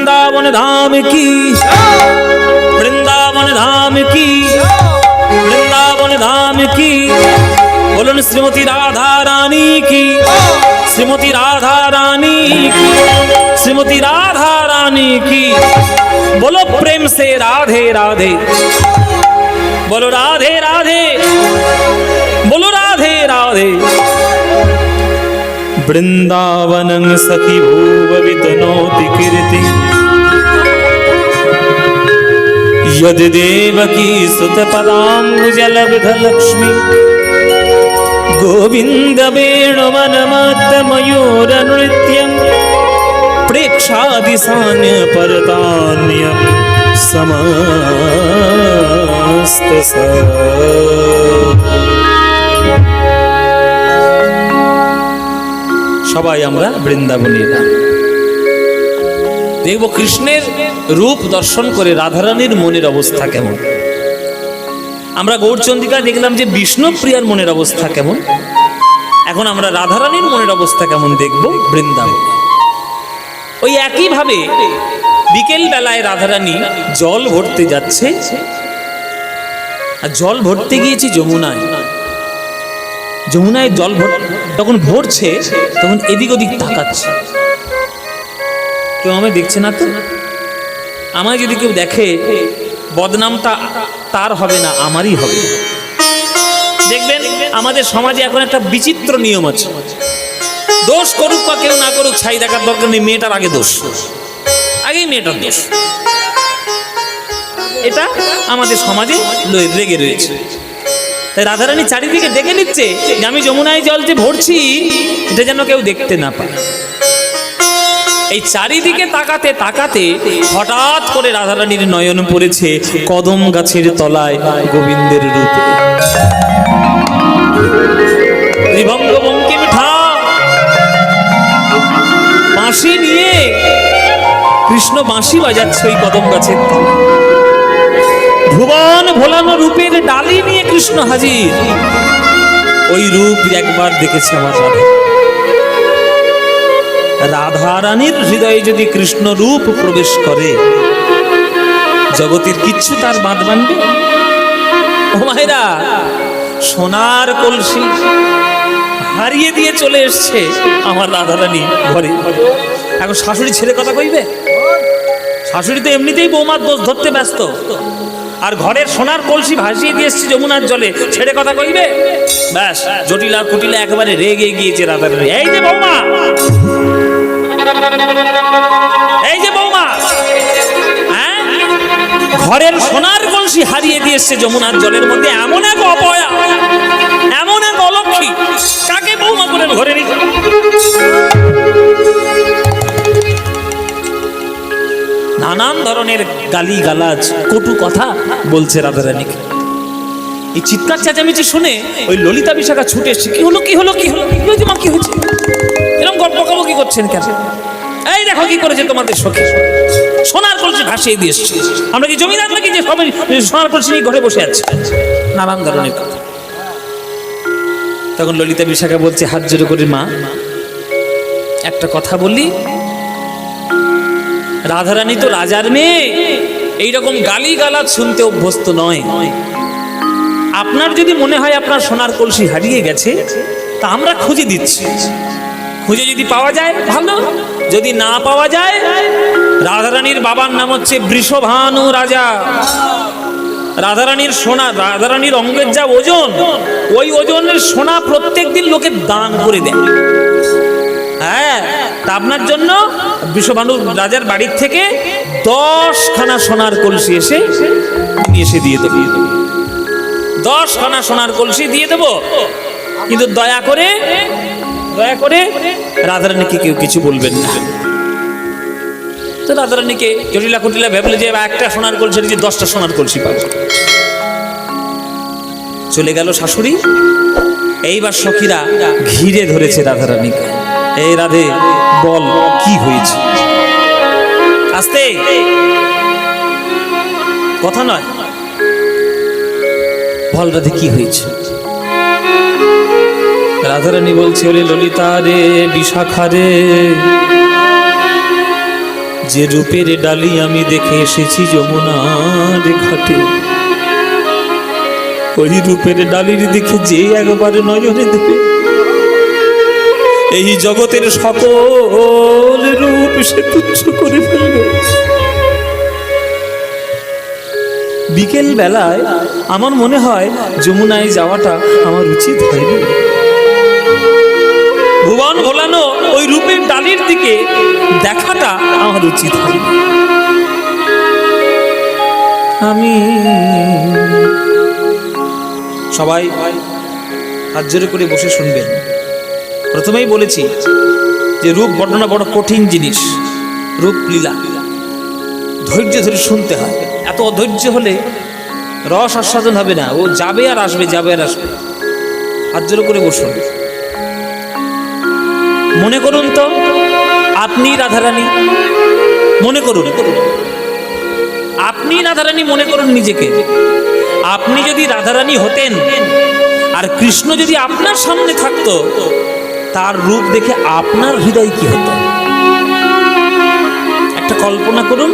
वृंदावन धाम की। वृंदावन धाम की। वृंदावन धाम की। बोलन श्रीमती राधा रानी की। श्रीमती राधा रानी की। श्रीमती राधा रानी की। बोलो प्रेम से राधे राधे। बोलो राधे राधे। बोलो राधे राधे। वृन्दावनं सखि भूव वितनोति कीर्ति। यदि देवकी सुतपदाम्बुजलब्धलक्ष्मी गोविन्दवेणुवनमात्तमयूरनृत्यं प्रेक्षादिशान्यपरतान्य समास्तसा সবাই আমরা বৃন্দাবনী দেখব কৃষ্ণের রূপ দর্শন করে রাধারানীর মনের অবস্থা কেমন। আমরা গৌরচন্দিকা দেখলাম যে বিষ্ণুপ্রিয়ার মনের অবস্থা কেমন। এখন আমরা রাধারানীর মনের অবস্থা কেমন দেখব বৃন্দাবন। ওই একইভাবে বিকেল বেলায় রাধারানী জল ভরতে যাচ্ছে। আর জল ভরতে গিয়েছি যমুনায়। যমুনায় জল তখন ভরছে, তখন এদিক ওদিক তাকাচ্ছে। কেউ আমায় দেখছে না তো? আমায় যদি কেউ দেখে, বদনামটা তার হবে না, আমারই হবে। দেখবেন, আমাদের সমাজে এখন একটা বিচিত্র নিয়ম আছে। দোষ করুক বা কেউ না করুক, ছাই দেখার দরকার নেই, মেয়েটার আগে দোষ। আগেই মেয়েটার দোষ। এটা আমাদের সমাজে লেগে রয়েছে। তাই রাধারানী চারিদিকে দেখে নিচ্ছে যে আমি যমুনায় জল যে ভরছি, এটা যেন কেউ দেখতে না পায়। এই চারিদিকে তাকাতে তাকাতে হঠাৎ করে রাধারানীর নয়ন পড়েছে কদম গাছের তলায় গোবিন্দের রূপে। বঙ্কিম ঠা। বাঁশি নিয়ে কৃষ্ণ বাঁশি বাজাচ্ছে ওই কদম গাছের তলায়। ভুবন ভোলানো রূপের ডালি নিয়ে কৃষ্ণ হাজির। ওই রূপ একবার দেখেছে আমার রাধা। রাধা রানীর হৃদয়ে যদি কৃষ্ণ রূপ প্রবেশ করে, জগতের কিচ্ছু তার বাঁধ বানবে? মায়েরা, সোনার কলসি হারিয়ে দিয়ে চলে এসছে আমার রাধারানী ঘরে। এখন শাশুড়ি ছেলে কথা কইবে? শাশুড়ি তো এমনিতেই বৌমার দোষ ধরতে ব্যস্ত। আর ঘরের সোনার কলসি ভাসিয়ে দিয়ে এসছে যমুনার জলে। ছেড়ে কথা কইবে? ব্যাস, জটিলা কুটিলা একেবারে রেগে গিয়েছে রাধারানী এই যে বৌমা! এই যে বৌমা! হ্যাঁ? ঘরের সোনার কলসি হারিয়ে দিয়ে এসছে যমুনার জলের মধ্যে এমন এক অপয়া, এমন এক অলক্ষী। কাকে বৌমা করে ঘরে নানান ধরনের গালি গালাজ কটু কথা বলছে রাধারানীকে। এই চিৎকার চেঁচামেচি শুনে ওই ললিতা বিশাখা ছুটে এসছে, কি হলো কি হলো কি হলো? কি মা, কি হয়েছে? এরকম গল্প কাবো কি করছেন কেন? এই দেখো কি করেছে তোমাদের সখী। সোনার কলসি ভাসিয়ে দিয়ে এসছে। আমরা কি জমিদার নাকি যে সবাই সোনার কলসি নিয়ে ঘরে বসে আছে? নানান ধরনের কথা। তখন ললিতা বিশাখা বলছে, হাত জোরে করে মা। একটা কথা বললি রাধারানী তো রাজার মেয়ে। এইরকম গালি গালাজ শুনতে অভ্যস্ত নয়। আপনার যদি মনে হয় আপনার সোনার কলসি হারিয়ে গেছে, তা আমরা খুঁজে দিচ্ছি। খুঁজে যদি পাওয়া যায়, ভালো। যদি না পাওয়া যায়, রাধারানীর বাবার নাম হচ্ছে বৃষভানু রাজা। রাধারানীর সোনা, রাধারানীর অঙ্গের যা ওজন, ওই ওজনের সোনা প্রত্যেক দিন লোকে দান করে দেয়। হ্যাঁ আপনার জন্য বিশ্বভানু রাজার বাড়ির থেকে দশখানা সোনার কলসি এসে এসে দিয়ে দেবো। দশখানা সোনার কলসি দিয়ে দেবো। কিন্তু দয়া করে দয়া করে রাধারানীকে কেউ কিছু বলবেন না। তো রাধারানীকে জটিলা কুটিলা ভেবলে যে একটা সোনার কলসি যে দশটা সোনার কলসি পাবে। চলে গেল শাশুড়ি। এইবার সখীরা ঘিরে ধরেছে রাধারানীকে। এই রাধে বল, কি হয়েছে? আস্তে। কথা নয়। বল রাধে কি হয়েছে? রাধারানী বলছে, ওরে ললিতা রে, বিশাখা রে, যে রূপের ডালি আমি দেখে এসেছি যমুনার ঘাটে। ওই রূপের ডালির দিকে যে একবার নজরে দেবে এই জগতের সকল রূপ সে তুচ্ছ করে ফেলবে। বিকেল বেলায় আমার মনে হয় যমুনায় যাওয়াটা আমার উচিত হয়নি। ভুবন ভোলানো ওই রূপের ডালির দিকে দেখাটা আমার উচিত হয়নি। আমি সবাই হাত জোরে করে বসে শুনবেন। প্রথমেই বলেছি যে রূপ বর্ণনা বড় কঠিন জিনিস, রূপ লীলা। ধৈর্য ধরে শুনতে হয়। এত অধৈর্য হলে রস আস্বাদন হবে না। ও যাবে আর আসবে, যাবে আর আসবে। হাত জোরে করে বসুন। মনে করুন তো, আপনি রাধারানী? মনে করুন। আপনি রাধারানী, মনে করুন নিজেকে। আপনি যদি রাধারানী হতেন, আর কৃষ্ণ যদি আপনার সামনে থাকতো তার রূপ দেখে আপনার হৃদয় কি হতো? একটা কল্পনা করুন,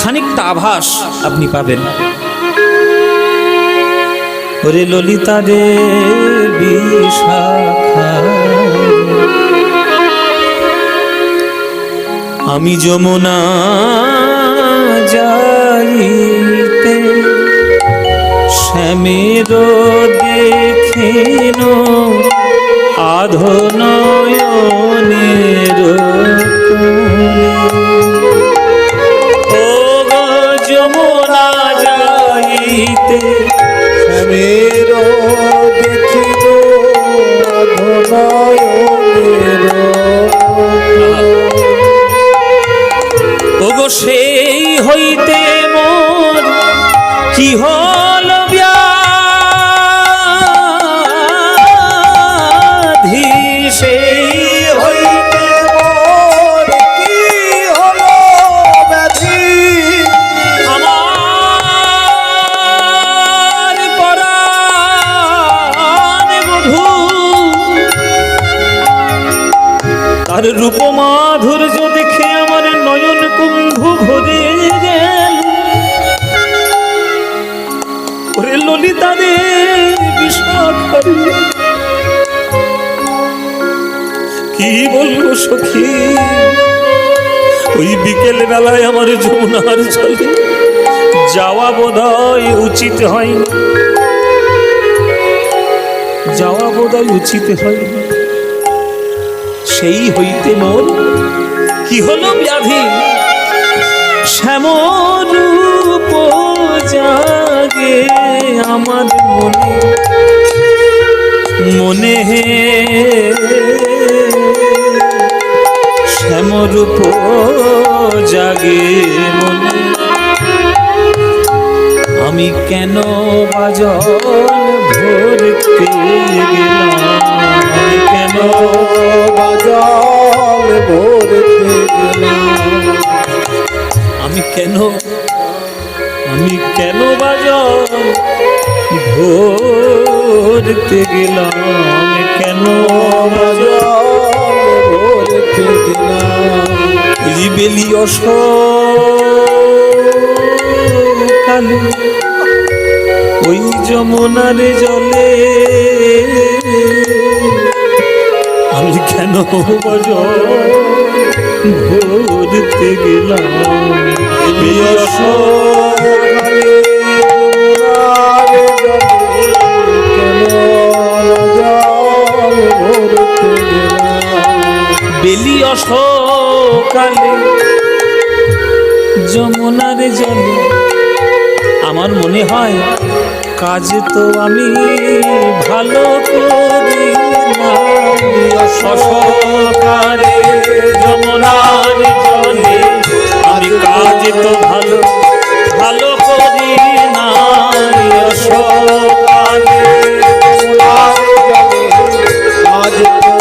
খানিকটা আভাস আপনি পাবেন। ওরে ললিতা রে বিশাখা, আমি যমুনা যাইতে শ্যামের দেখিন আধনয়নের ও গো যমুনা যাইতে মের দেখিল অধনয়নের সখী। ওই বিকেল বেলায় আমার যমুনার জলে যাওয়া বোধহয় উচিত হয়নি। যাওয়া বোধহয় উচিত হয়নি। সেই হইতে মোর কি হলো ব্যাধি? শ্যামরূপ জাগে আমার মনে। মনে শ্যামরূপ জাগে মনে। আমি কেন বাজল ভরতে আমি কেন বাজাল ভরতে আমি কেন আমি কেন বাজল ভরতে গেলাম, কেন ভরতে গেলাম? বেলি কালে, ওই যমুনার জলে। আমি কেন বাজ ভরতে গেলাম? বেলি বেলি অসকালে যমুনার জলে। আমার মনে হয় কাজ তো আমি ভালো করি অসকালে যমুনার জলে, আমি কাজ তো ভালো ভালো করি না। আজ তো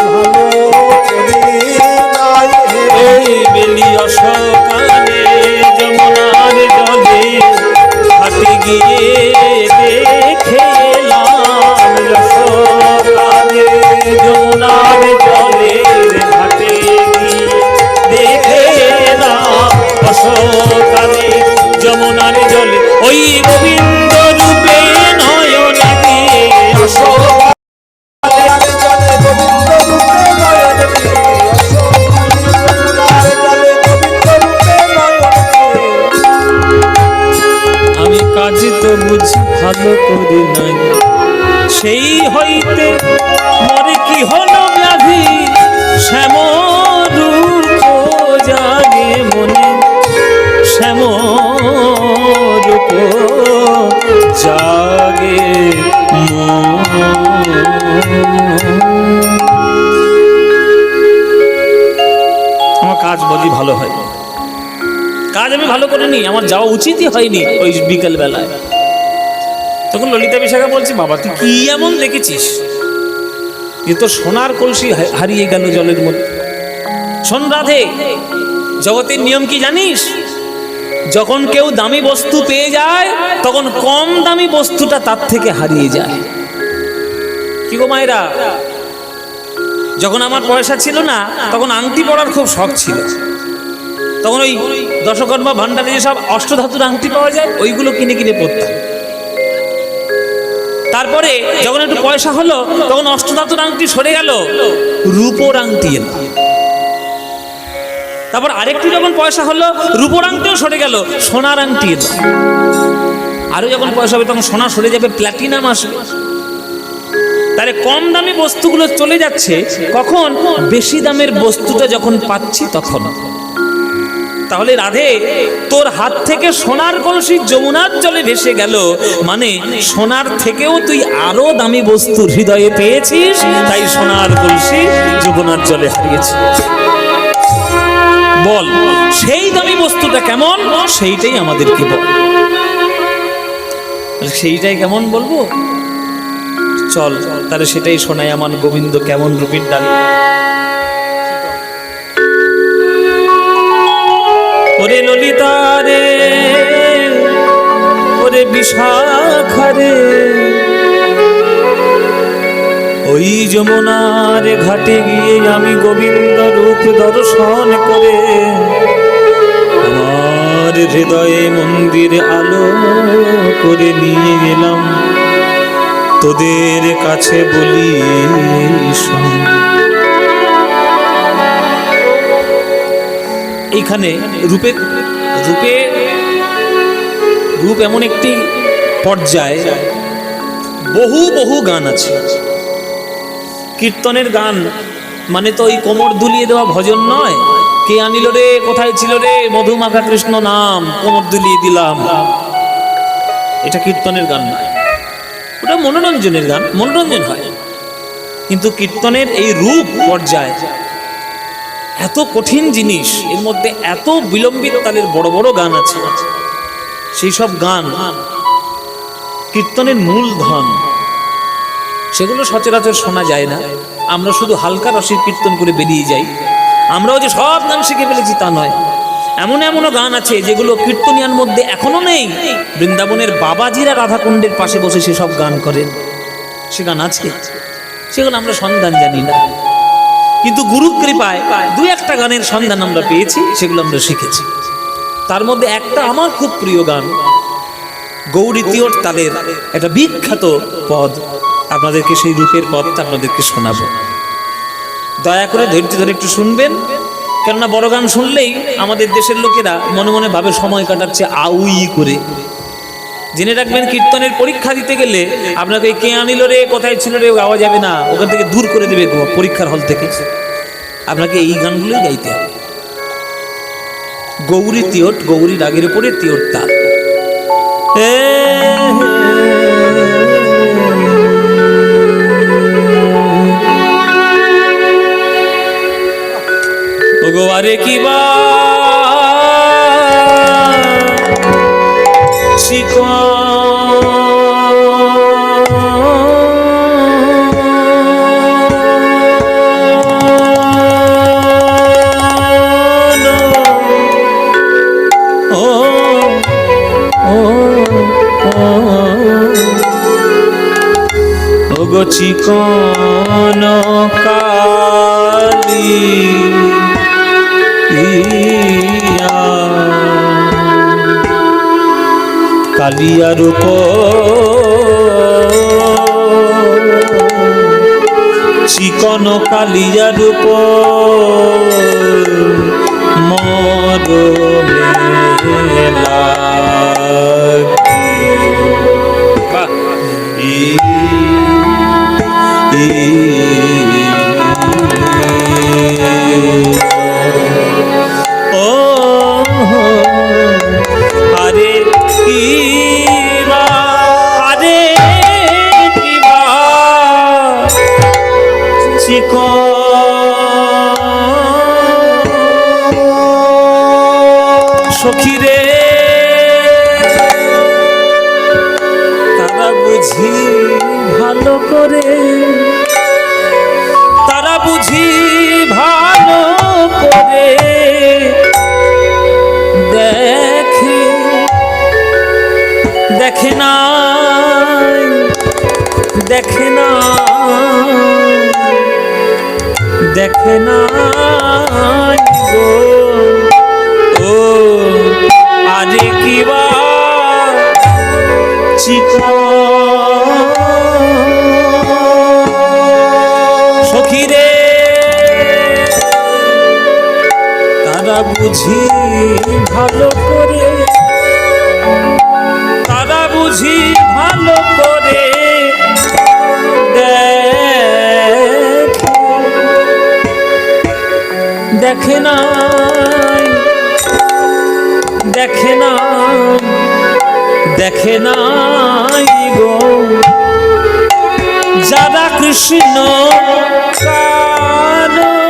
করিনি আমার যাওয়া উচিতই হয়নি ওই বিকেল বেলায় তখন ললিতা বিশাখা বলছি, বাবা, তুই কি এমন দেখেছিস? যে তোর সোনার কলসি হারিয়ে গেল জলের মধ্যে। শোন রাধে, জগতের নিয়ম কি জানিস? যখন কেউ দামি বস্তু পেয়ে যায়, তখন কম দামি বস্তুটা তার থেকে হারিয়ে যায়। কি গো মায়েরা? যখন আমার পয়সা ছিল না, তখন আংটি পড়ার খুব শখ ছিল। তখন ওই দশকর্মা ভান্ডারে যেসব অষ্টধাতুর আংটি পাওয়া যায়, ওইগুলো কিনে কিনে পরতাম তারপরে যখন একটু পয়সা হলো, তখন অষ্টধাতুর আংটি সরে গেল, রূপোর আংটি এলো তারপর আরেকটু যখন পয়সা হলো, রূপোর আংটিও সরে গেল, সোনার আংটি এলো আরও যখন পয়সা হবে, তখন সোনা সরে যাবে, প্ল্যাটিনাম আসবে। তাহলে কম দামি বস্তুগুলো চলে যাচ্ছে, কখন? বেশি দামের বস্তুটা যখন পাচ্ছি তখন। তাহলে রাধে, তোর হাত থেকে সোনার কলসি যমুনার জলে ভেসে গেল। মানে সোনার থেকেও তুই আরও দামি বস্তু হৃদয়ে পেয়েছিস, তাই সোনার কলসি যমুনার জলে হারিয়েছে। বল, সেই দামি বস্তুটা কেমন? সেইটাই আমাদেরকে বল। সেইটাই কেমন বলব? চল, তাহলে সেটাই শোনাই আমার গোবিন্দ কেমন রূপের ডালি ওরে ললিতা রে ওরে বিশাখারে ওই যমুনার ঘাটে গিয়ে আমি গোবিন্দ রূপ দর্শন করে আমার হৃদয়ে মন্দির আলো করে নিয়ে গেলাম তোদের কাছে বলি। এইখানে রূপের রূপে রূপ এমন একটি পর্যায় বহু বহু গান আছে। কীর্তনের গান মানে তো ওই কোমর দুলিয়ে দেওয়া ভজন নয়। কে আনিল রে, কোথায় ছিল রে, মধুমাখা কৃষ্ণ নাম, কোমর দুলিয়ে দিলাম। এটা কীর্তনের গান নয়। ওটা মনোরঞ্জনের গান, মনোরঞ্জন হয়। কিন্তু কীর্তনের এই রূপ পর্যায় এত কঠিন জিনিস, এর মধ্যে এত বিলম্বিত তালের বড় বড় গান আছে। সেই সব গান, কীর্তনের মূল ধন, সেগুলো সচরাচর শোনা যায় না। আমরা শুধু হালকা রসের কীর্তন করে বেরিয়ে যাই। আমরাও যে সব গান শিখে ফেলেছি তা নয়। এমন এমনও গান আছে যেগুলো কীর্তনিয়ার মধ্যে এখনও নেই। বৃন্দাবনের বাবাজিরা রাধাকুণ্ডের পাশে বসে সেসব গান করেন। সে গান আছে? সেগুলো আমরা সন্ধান জানি না। কিন্তু গুরু কৃপায় দু একটা গানের সন্ধান আমরা পেয়েছি, সেগুলো আমরা শিখেছি। তার মধ্যে একটা আমার খুব প্রিয় গান, গৌরী তিওর তাদের একটা বিখ্যাত পদ। আপনাদেরকে সেই রূপের পদটা আপনাদেরকে শোনাবো। দয়া করে ধৈর্য ধরে একটু শুনবেন। কেননা বড় গান শুনলেই আমাদের দেশের লোকেরা মনে মনে ভাবে সময় কাটাচ্ছে আউই করে। জেনে রাখবেন, কীর্তনের পরীক্ষা দিতে গেলে আপনাকে কে আনিল রে, কোথায় ছিল রে, গাওয়া যাবে না, ওখান থেকে দূর করে দেবে পরীক্ষার হল থেকে। আপনাকে এই গানগুলোই গাইতে হবে। গৌরী তিয়ট, গৌরী রাগের উপরে তিয়ট তাল ওগো, আরে কি বা ও তার চিকন কালিয়ার মদ মেলা বুঝি ভালো করে। তারা বুঝি ভালো করে। দেখে না দেখে না, দেখে নাই গো। যারা কৃষ্ণ কানা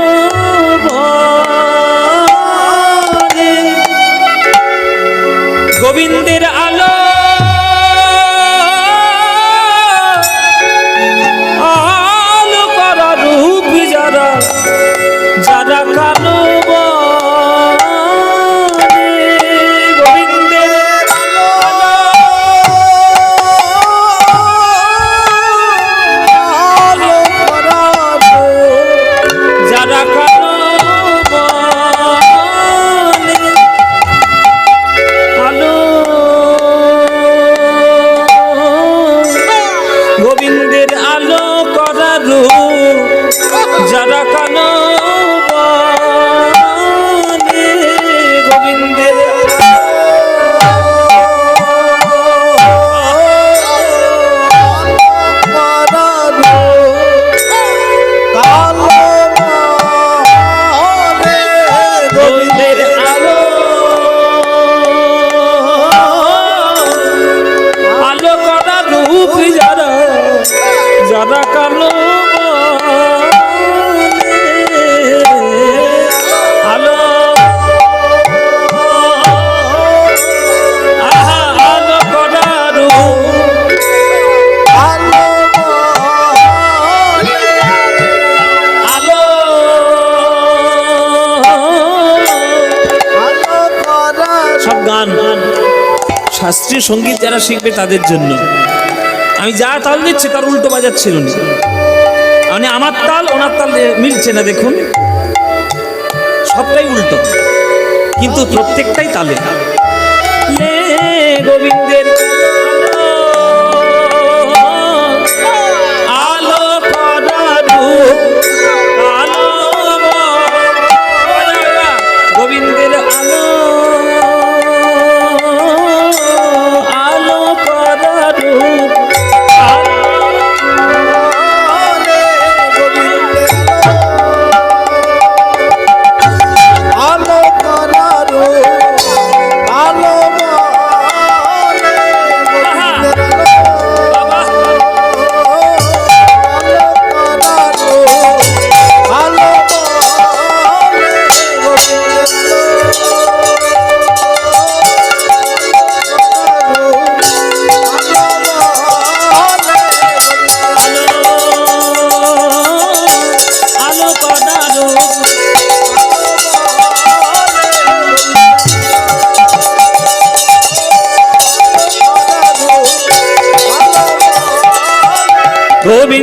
সংগীত যারা শিখবে তাদের জন্য। আমি যা তাল দিচ্ছি তার উল্টো বাজাচ্ছিল উনি মানে আমার তাল, ওনার তাল মিলছে না, দেখুন। সবটাই উল্টো। কিন্তু প্রত্যেকটাই তালে। গোবিন্দের கோவிந்த